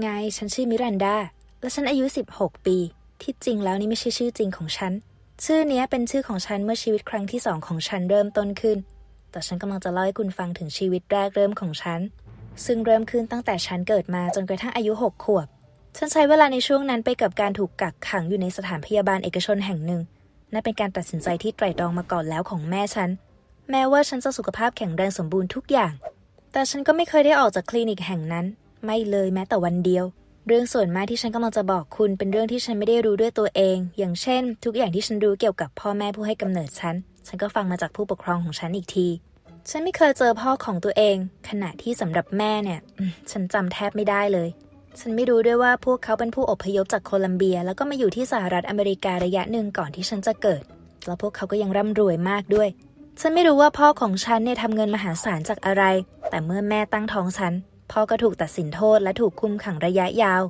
ไงฉันชื่อมิรันดา และฉันอายุ 16 ปี ที่จริงแล้วนี่ไม่ใช่ชื่อจริงของฉัน ชื่อนี้เป็นชื่อของฉันเมื่อชีวิตครั้งที่สองของฉันเริ่มต้นขึ้น แต่ฉันกำลังจะเล่าให้คุณฟังถึงชีวิตแรกเริ่มของฉัน ซึ่งเริ่มขึ้นตั้งแต่ฉันเกิดมาจนกระทั่งอายุ 6 ขวบ ฉันใช้เวลาในช่วงนั้นไปกับการถูกกักขังอยู่ในสถานพยาบาลเอกชนแห่งหนึ่ง นั่นเป็นการตัดสินใจที่ไตร่ตรองมาก่อนแล้วของแม่ฉัน แม้ว่าฉันจะสุขภาพแข็งแรงสมบูรณ์ทุกอย่าง แต่ฉันก็ไม่เคยได้ออกจากคลินิกแห่งนั้น ไม่เลยแม้แต่วันเดียว เรื่องส่วนมากที่ฉันกำลังจะบอกคุณเป็นเรื่องที่ฉันไม่ได้รู้ด้วยตัวเอง อย่างเช่น ทุกอย่างที่ฉันรู้เกี่ยวกับพ่อแม่ผู้ให้กำเนิดฉัน ฉันก็ฟังมาจากผู้ปกครองของฉันอีกที ฉันไม่เคยเจอพ่อของตัวเอง ขณะที่สำหรับแม่เนี่ยฉันจำแทบไม่ได้เลย ฉันไม่รู้ด้วยว่าพวกเขาเป็นผู้อพยพจากโคลัมเบีย แล้วก็มาอยู่ที่สหรัฐอเมริการะยะหนึ่งก่อนที่ฉันจะเกิด แล้วพวกเขาก็ยังร่ำรวยมากด้วยฉันไม่รู้ว่าพ่อของฉันเนี่ยทำเงินมหาศาลจากอะไร แต่เมื่อแม่ตั้งท้องฉัน พ่อก็ถูกตัดสินโทษและถูกคุมขังระยะยาว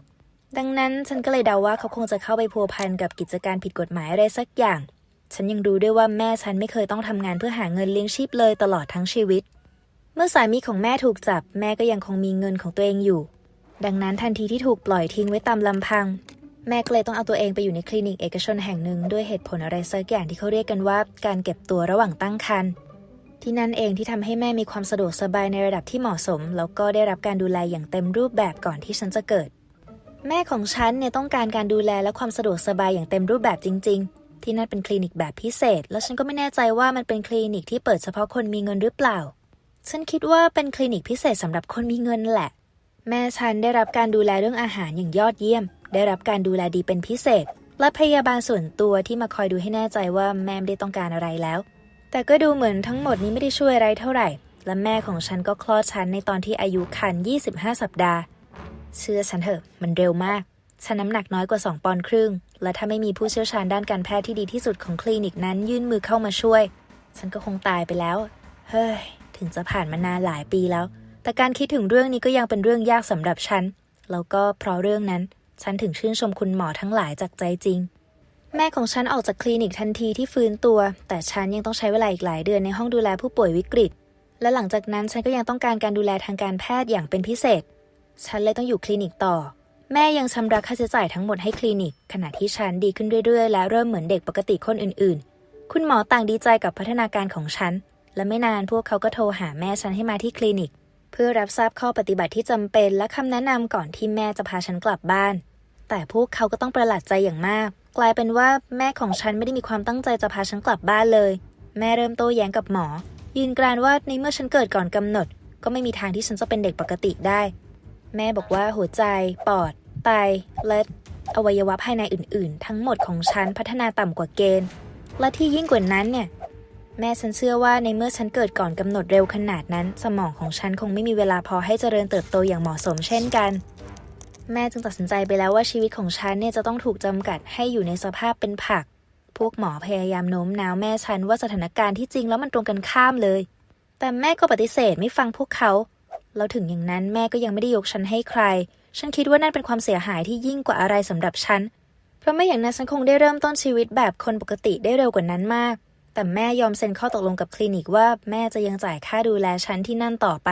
ดังนั้นฉันก็เลยเดาว่าเขาคงจะเข้าไปพัวพันกับกิจการผิดกฎหมายอะไรสักอย่าง ฉันยังรู้ด้วยว่าแม่ฉันไม่เคยต้องทำงานเพื่อหาเงินเลี้ยงชีพเลยตลอดทั้งชีวิต เมื่อสามีของแม่ถูกจับ แม่ก็ยังคงมีเงินของตัวเองอยู่ ดังนั้นทันทีที่ถูกปล่อยทิ้งไว้ตามลำพัง แม่ก็เลยต้องเอาตัวเองไปอยู่ในคลินิกเอกชนแห่งหนึ่งด้วยเหตุผลอะไรสักอย่างที่เขาเรียกกันว่า การเก็บตัวระหว่างตั้งครรภ์ ที่นั่นเองที่ทำให้แม่มีความสะดวกสบายในระดับที่เหมาะสม แล้วก็ได้รับการดูแลอย่างเต็มรูปแบบก่อนที่ฉันจะเกิด แม่ของฉันเนี่ยต้องการการดูแลและความสะดวกสบายอย่างเต็มรูปแบบจริง ๆ ที่นั่นเป็นคลินิกแบบพิเศษ แล้วฉันก็ไม่แน่ใจว่ามันเป็นคลินิกที่เปิดเฉพาะคนมีเงินหรือเปล่า ฉันคิดว่าเป็นคลินิกพิเศษสำหรับคนมีเงินแหละ แม่ฉันได้รับการดูแลเรื่องอาหารอย่างยอดเยี่ยม ได้รับการดูแลดีเป็นพิเศษ และพยาบาลส่วนตัวที่มาคอยดูให้แน่ใจว่าแม่ไม่ได้ต้องการอะไรแล้ว แต่ก็ดูเหมือนทั้งหมดนี้ไม่ได้ช่วยอะไรเท่าไหร่ และแม่ของฉันก็คลอดฉันในตอนที่อายุครรภ์25 สัปดาห์ เชื่อฉันเถอะ มันเร็วมาก ฉันน้ำหนักน้อยกว่า 2 ปอนด์ครึ่ง และถ้าไม่มีผู้เชี่ยวชาญด้านการแพทย์ที่ดีที่สุดของคลินิกนั้นยื่นมือเข้ามาช่วย ฉันก็คงตายไปแล้ว เฮ้ย ถึงจะผ่านมานานหลายปีแล้ว แต่การคิดถึงเรื่องนี้ก็ยังเป็นเรื่องยากสำหรับฉัน แล้วก็เพราะเรื่องนั้น ฉันถึงชื่นชมคุณหมอทั้งหลายจากใจจริง แม่ของฉันออกจากคลินิกทันทีที่ฟื้นตัว แต่ฉันยังต้องใช้เวลาอีกหลายเดือนในห้องดูแลผู้ป่วยวิกฤต และหลังจากนั้นฉันก็ยังต้องการการดูแลทางการแพทย์อย่างเป็นพิเศษ ฉันเลยต้องอยู่คลินิกต่อ แม่ยังชำระค่าใช้จ่ายทั้งหมดให้คลินิก ขณะที่ฉันดีขึ้นเรื่อยๆ และเริ่มเหมือนเด็กปกติคนอื่นๆ คุณหมอต่างดีใจกับพัฒนาการของฉัน และไม่นานพวกเขาก็โทรหาแม่ฉันให้มาที่คลินิก เพื่อรับทราบข้อปฏิบัติที่จำเป็น และคำแนะนำก่อนที่แม่จะพาฉันกลับบ้าน แต่พวกเขาก็ต้องประหลาดใจอย่างมาก กลายเป็นว่าแม่ของฉันไม่ได้มีความตั้งใจจะพาฉันกลับบ้านเลย แม่เริ่มโต้แย้งกับหมอ ยืนกรานว่าในเมื่อฉันเกิดก่อนกำหนด ก็ไม่มีทางที่ฉันจะเป็นเด็กปกติได้ แม่บอกว่าหัวใจ ปอด ไต และอวัยวะภายในอื่น ๆ ทั้งหมดของฉันพัฒนาต่ำกว่าเกณฑ์ และที่ยิ่งกว่านั้นเนี่ย แม่ฉันเชื่อว่าในเมื่อฉันเกิดก่อนกำหนดเร็วขนาดนั้น สมองของฉันคงไม่มีเวลาพอให้เจริญเติบโตอย่างเหมาะสมเช่นกัน แม่จึงตัดสินใจไปแล้วว่าชีวิตของฉันเนี่ยจะต้องถูกจำกัดให้อยู่ในสภาพเป็นผัก พวกหมอพยายามโน้มน้าวแม่ฉันว่าสถานการณ์ที่จริงแล้วมันตรงกันข้ามเลย แต่แม่ก็ปฏิเสธไม่ฟังพวกเขา แล้วถึงอย่างนั้นแม่ก็ยังไม่ได้ยกฉันให้ใคร ฉันคิดว่านั่นเป็นความเสียหายที่ยิ่งกว่าอะไรสำหรับฉัน เพราะไม่อย่างนั้นฉันคงได้เริ่มต้นชีวิตแบบคนปกติได้เร็วกว่านั้นมาก แต่แม่ยอมเซ็นข้อตกลงกับคลินิกว่าแม่จะยังจ่ายค่าดูแลฉันที่นั่นต่อไป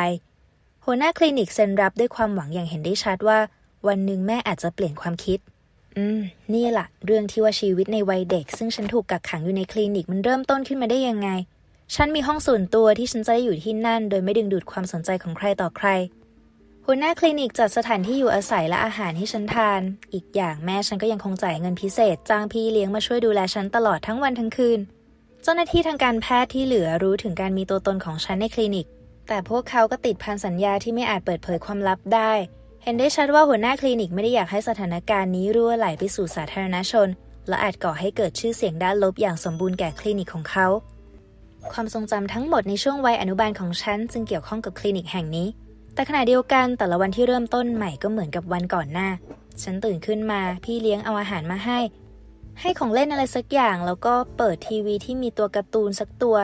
หัวหน้าคลินิกเซ็นรับด้วยความหวังอย่างเห็นได้ชัดว่า วันหนึ่งแม่อาจจะเปลี่ยนความคิด อืม นี่แหละเรื่องที่ว่าชีวิตในวัยเด็ก ซึ่งฉันถูกกักขังอยู่ในคลินิกมันเริ่มต้นขึ้นมาได้ยังไง ฉันมีห้องส่วนตัวที่ฉันจะได้อยู่ที่นั่น โดยไม่ดึงดูดความสนใจของใครต่อใคร หัวหน้าคลินิกจัดสถานที่อยู่อาศัยและอาหารให้ฉันทาน อีกอย่างแม่ฉันก็ยังคงจ่ายเงินพิเศษ จ้างพี่เลี้ยงมาช่วยดูแลฉันตลอดทั้งวันทั้งคืน เจ้าหน้าที่ทางการแพทย์ที่เหลือรู้ถึงการมีตัวตนของฉันในคลินิก แต่พวกเขาก็ติดพันสัญญาที่ไม่อาจเปิดเผยความลับได้ เห็นได้ชัดว่าหัวหน้าคลินิกไม่ได้อยากให้สถานการณ์นี้รั่วไหลไปสู่สาธารณชน และอาจก่อให้เกิดชื่อเสียงด้านลบอย่างสมบูรณ์แก่คลินิกของเขา ความทรงจำทั้งหมดในช่วงวัยอนุบาลของฉันจึงเกี่ยวข้องกับคลินิกแห่งนี้ แต่ขณะเดียวกันแต่ละวันที่เริ่มต้นใหม่ก็เหมือนกับวันก่อนหน้า ฉันตื่นขึ้นมาพี่เลี้ยงเอาอาหารมาให้ ให้ของเล่นอะไรสักอย่างแล้วก็เปิดทีวีที่มีตัวการ์ตูนสักตัว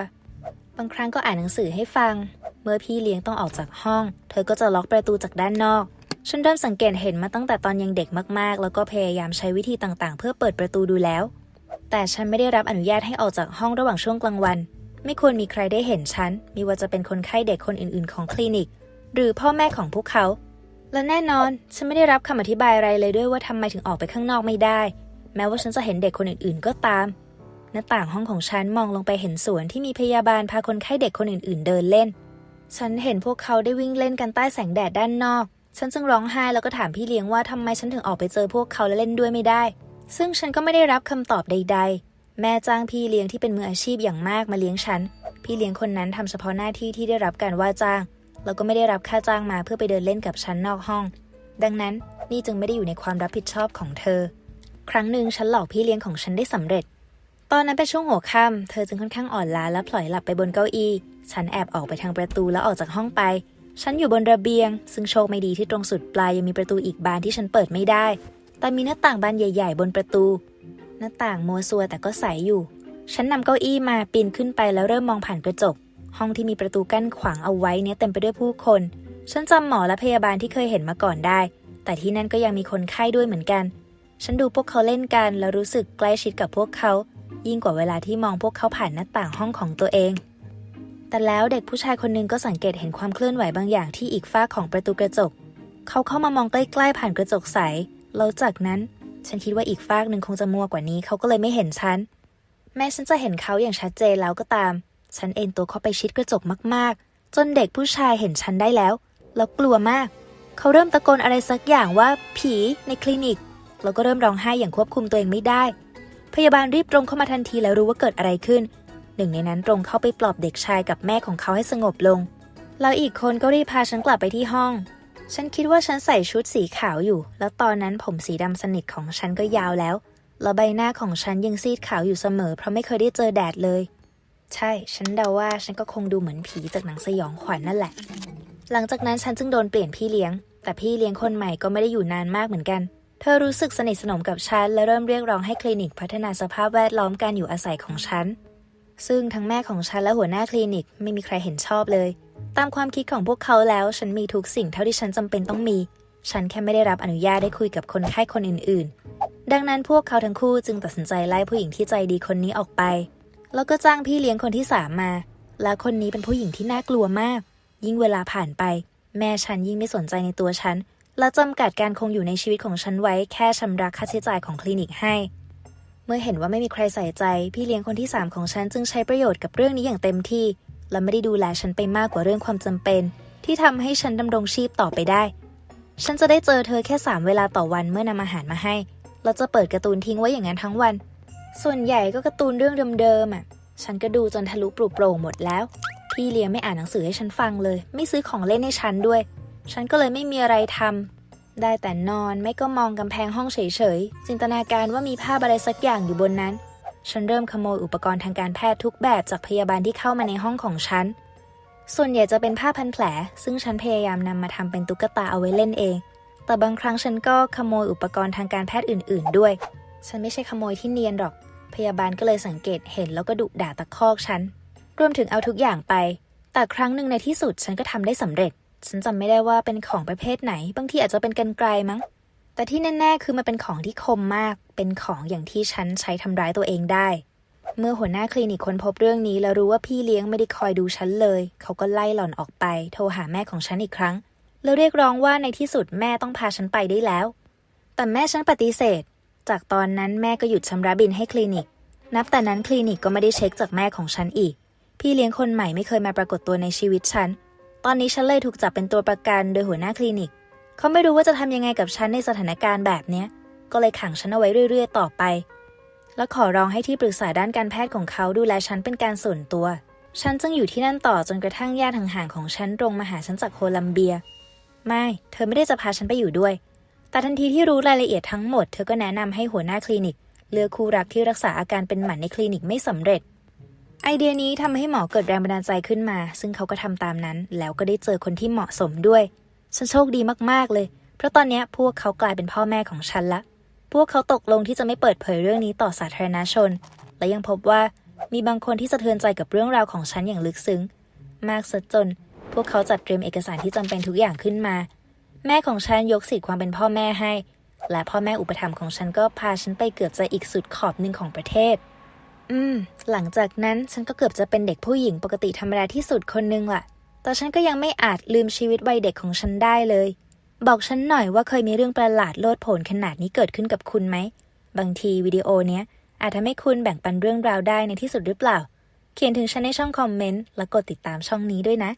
บางครั้งก็อ่านหนังสือให้ฟัง เมื่อพี่เลี้ยงต้องออกจากห้อง เธอก็จะล็อกประตูจากด้านนอก ฉันเริ่มสังเกตเห็นมาตั้งแต่ตอนยังเด็กมากๆ แล้วก็พยายามใช้วิธีต่างๆ เพื่อเปิดประตูดูแล้ว แต่ฉันไม่ได้รับอนุญาตให้ออกจากห้องระหว่างช่วงกลางวัน ไม่ควรมีใครได้เห็นฉันไม่ว่าจะเป็นคนไข้เด็กคนอื่นๆ ของคลินิก หรือพ่อแม่ของพวกเขา และแน่นอน ฉันไม่ได้รับคำอธิบายอะไรเลยด้วยว่าทำไมถึงออกไปข้างนอกไม่ได้ แม้ว่าฉันจะเห็นเด็กคนอื่นๆ ก็ตาม หน้าต่างห้องของฉันมองลงไปเห็นสวนที่มีพยาบาลพาคนไข้เด็กคนอื่นๆ เดินเล่น ฉันเห็นพวกเขาได้วิ่งเล่นกันใต้แสงแดดด้านนอก ฉันจึงร้องไห้แล้วก็ถามพี่เลี้ยงว่าทำไมฉันถึงออกไปเจอพวกเขาและเล่นด้วยไม่ได้ ซึ่งฉันก็ไม่ได้รับคำตอบใด ๆ แม่จ้างพี่เลี้ยงที่เป็นมืออาชีพอย่างมากมาเลี้ยงฉัน พี่เลี้ยงคนนั้นทำเฉพาะหน้าที่ที่ได้รับการว่าจ้าง แล้วก็ไม่ได้รับค่าจ้างมาเพื่อไปเดินเล่นกับฉันนอกห้อง ดังนั้นนี่จึงไม่ได้อยู่ในความรับผิดชอบของเธอ ครั้งหนึ่งฉันหลอกพี่เลี้ยงของฉันได้สำเร็จ ตอนนั้นเป็นช่วงหัวค่ำเธอจึงค่อนข้างอ่อนล้าและพลอยหลับไปบนเก้าอี้ ฉันแอบออกไปทางประตูแล้วออกจากห้องไป ฉันอยู่บนระเบียง ซึ่งโชคไม่ดีที่ตรงสุดปลายยังมีประตูอีกบานที่ฉันเปิดไม่ได้ แต่มีหน้าต่างบานใหญ่ ๆ บนประตู หน้าต่างมัวซัวแต่ก็ใสอยู่ ฉันนำเก้าอี้มาปีนขึ้นไปแล้วเริ่มมองผ่านกระจก ห้องที่มีประตูกั้นขวางเอาไว้เนี่ยเต็มไปด้วยผู้คน ฉันจำหมอและพยาบาลที่เคยเห็นมาก่อนได้ แต่ที่นั่นก็ยังมีคนไข้ด้วยเหมือนกัน ฉันดูพวกเขาเล่นกันแล้วรู้สึกใกล้ชิดกับพวกเขา ยิ่งกว่าเวลาที่มองพวกเขาผ่านหน้าต่างห้องของตัวเอง แต่แล้วเด็กผู้ชายคนหนึ่งก็สังเกตเห็นความเคลื่อนไหวบางอย่างที่อีกฝ้าของประตูกระจก เขาเข้ามามองใกล้ๆผ่านกระจกใส แล้วจากนั้น ฉันคิดว่าอีกฟากหนึ่งคงจะมัวกว่านี้ เขาก็เลยไม่เห็นฉัน แม้ฉันจะเห็นเขาอย่างชัดเจนแล้วก็ตาม ฉันเอ็นตัวเข้าไปชิดกระจกมากๆ จนเด็กผู้ชายเห็นฉันได้แล้ว แล้วกลัวมาก เขาเริ่มตะโกนอะไรสักอย่างว่าผีในคลินิก แล้วก็เริ่มร้องไห้อย่างควบคุมตัวเองไม่ได้ พยาบาลรีบตรงเข้ามาทันทีแล้วรู้ว่าเกิดอะไรขึ้น หนึ่งในนั้นตรงเข้าไปปลอบเด็กชายกับแม่ของเขาให้สงบลง แล้วอีกคนก็รีบพาฉันกลับไปที่ห้อง ฉันคิดว่าฉันใส่ชุดสีขาวอยู่ แล้วตอนนั้นผมสีดำสนิทของฉันก็ยาวแล้ว แล้วใบหน้าของฉันยังซีดขาวอยู่เสมอ เพราะไม่เคยได้เจอแดดเลย ใช่ ฉันเดาว่าฉันก็คงดูเหมือนผีจากหนังสยองขวัญนนั่นแหละ หลังจากนั้นฉันจึงโดนเปลี่ยนพี่เลี้ยง แต่พี่เลี้ยงคนใหม่ก็ไม่ได้อยู่นานมากเหมือนกันเธอรู้สึกสนิทสนมกับฉันและเริ่มเรียกร้องให้คลินิกพัฒนาสภาพแวดล้อมการอยู่อาศัยของฉัน ซึ่งทั้งแม่ของฉันและหัวหน้าคลินิกไม่มีใครเห็นชอบเลย ตามความคิดของพวกเขาแล้ว ฉันมีทุกสิ่งเท่าที่ฉันจำเป็นต้องมี ฉันแค่ไม่ได้รับอนุญาตได้คุยกับคนไข้คนอื่น ๆ ดังนั้นพวกเขาทั้งคู่จึงตัดสินใจไล่ผู้หญิงที่ใจดีคนนี้ออกไป แล้วก็จ้างพี่เลี้ยงคนที่สามมา และคนนี้เป็นผู้หญิงที่น่ากลัวมาก ยิ่งเวลาผ่านไป แม่ฉันยิ่งไม่สนใจในตัวฉันและจำกัดการคงอยู่ในชีวิตของฉันไว้แค่ชำระค่าใช้จ่ายของคลินิกให้ มื่อเห็นว่าไม่มีใครใส่ใจ พี่เลี้ยงคนที่สามของฉันจึงใช้ประโยชน์กับเรื่องนี้อย่างเต็มที่ และไม่ได้ดูแลฉันไปมากกว่าเรื่องความจำเป็น ที่ทำให้ฉันดำรงชีพต่อไปได้ ฉันจะได้เจอเธอแค่สามเวลาต่อวันเมื่อนำอาหารมาให้เราจะเปิดการ์ตูนทิ้งไว้อย่างนั้นทั้งวัน ส่วนใหญ่ก็การ์ตูนเรื่องเดิมๆอะ ฉันก็ดูจนทะลุปลุกโปร่งหมดแล้ว พี่เลี้ยงไม่อ่านหนังสือให้ฉันฟังเลย ไม่ซื้อของเล่นให้ฉันด้วย ฉันก็เลยไม่มีอะไรทำ ได้แต่นอนไม่ก็มองกำแพงห้องเฉยๆ จินตนาการว่ามีภาพอะไรสักอย่างอยู่บนนั้น ฉันเริ่มขโมยอุปกรณ์ทางการแพทย์ทุกแบบจากพยาบาลที่เข้ามาในห้องของฉัน ส่วนใหญ่จะเป็นผ้าพันแผล ซึ่งฉันพยายามนำมาทำเป็นตุ๊กตาเอาไว้เล่นเอง แต่บางครั้งฉันก็ขโมยอุปกรณ์ทางการแพทย์อื่น ๆ ด้วย ฉันไม่ใช่ขโมยที่เนียนหรอก พยาบาลก็เลยสังเกตเห็นแล้วก็ดุด่าตะคอกฉัน รวมถึงเอาทุกอย่างไป แต่ครั้งหนึ่งในที่สุดฉันก็ทำได้สำเร็จ ฉันจำไม่ได้ว่าเป็นของประเภทไหน บางทีอาจจะเป็นกันไกลมั้ง แต่ที่แน่ๆ คือมันเป็นของที่คมมาก เป็นของอย่างที่ฉันใช้ทำร้ายตัวเองได้ เมื่อหัวหน้าคลินิกค้นพบเรื่องนี้ แล้วรู้ว่าพี่เลี้ยงไม่ได้คอยดูฉันเลย เขาก็ไล่หล่อนออกไป โทรหาแม่ของฉันอีกครั้ง แล้วเรียกร้องว่าในที่สุดแม่ต้องพาฉันไปได้แล้ว แต่แม่ฉันปฏิเสธ จากตอนนั้นแม่ก็หยุดชำระบินให้คลินิก นับแต่นั้นคลินิกก็ไม่ได้เช็คจากแม่ของฉันอีก พี่เลี้ยงคนใหม่ไม่เคยมาปรากฏตัวในชีวิตฉัน ตอนนี้ฉันเลยถูกจับเป็นตัวประกันโดยหัวหน้าคลินิก เขาไม่รู้ว่าจะทำยังไงกับฉันในสถานการณ์แบบเนี้ย ก็เลยขังฉันเอาไว้เรื่อย ๆ ต่อไป และขอร้องให้ที่ปรึกษาด้านการแพทย์ของเขาดูแลฉันเป็นการส่วนตัว ฉันจึงอยู่ที่นั่นต่อจนกระทั่งญาติห่างๆของฉันตรงมาหาฉันจากโคลัมเบีย ไม่ เธอไม่ได้จะพาฉันไปอยู่ด้วย แต่ทันทีที่รู้รายละเอียดทั้งหมด เธอก็แนะนำให้หัวหน้าคลินิก เลือกคู่รักที่รักษาอาการเป็นหมันในคลินิกไม่สำเร็จ ไอเดียนี้ทำให้หมอเกิดแรงบันดาลใจขึ้นมา ซึ่งเขาก็ทำตามนั้น แล้วก็ได้เจอคนที่เหมาะสมด้วยฉันโชคดีมากๆเลย เพราะตอนนี้พวกเขากลายเป็นพ่อแม่ของฉันละ พวกเขาตกลงที่จะไม่เปิดเผยเรื่องนี้ต่อสาธารณชน และยังพบว่ามีบางคนที่สะเทือนใจกับเรื่องราวของฉันอย่างลึกซึ้ง มากซะจน พวกเขาจัดเตรียมเอกสารที่จำเป็นทุกอย่างขึ้นมา แม่ของฉันยกสิทธิ์ความเป็นพ่อแม่ให้ และพ่อแม่อุปถัมภ์ของฉันก็พาฉันไปเกือบจะอีกสุดขอบหนึ่งของประเทศ อืม หลังจากนั้นฉันก็เกือบจะเป็นเด็กผู้หญิงปกติธรรมดาที่สุดคนนึงล่ะ แต่ฉันก็ยังไม่อาจลืมชีวิตวัยเด็กของฉันได้เลย บอกฉันหน่อยว่าเคยมีเรื่องประหลาดโลดโผนขนาดนี้เกิดขึ้นกับคุณไหม บางทีวิดีโอเนี้ยอาจทำให้คุณแบ่งปันเรื่องราวได้ในที่สุดหรือเปล่า เขียนถึงฉันในช่องคอมเมนต์และกดติดตามช่องนี้ด้วยนะ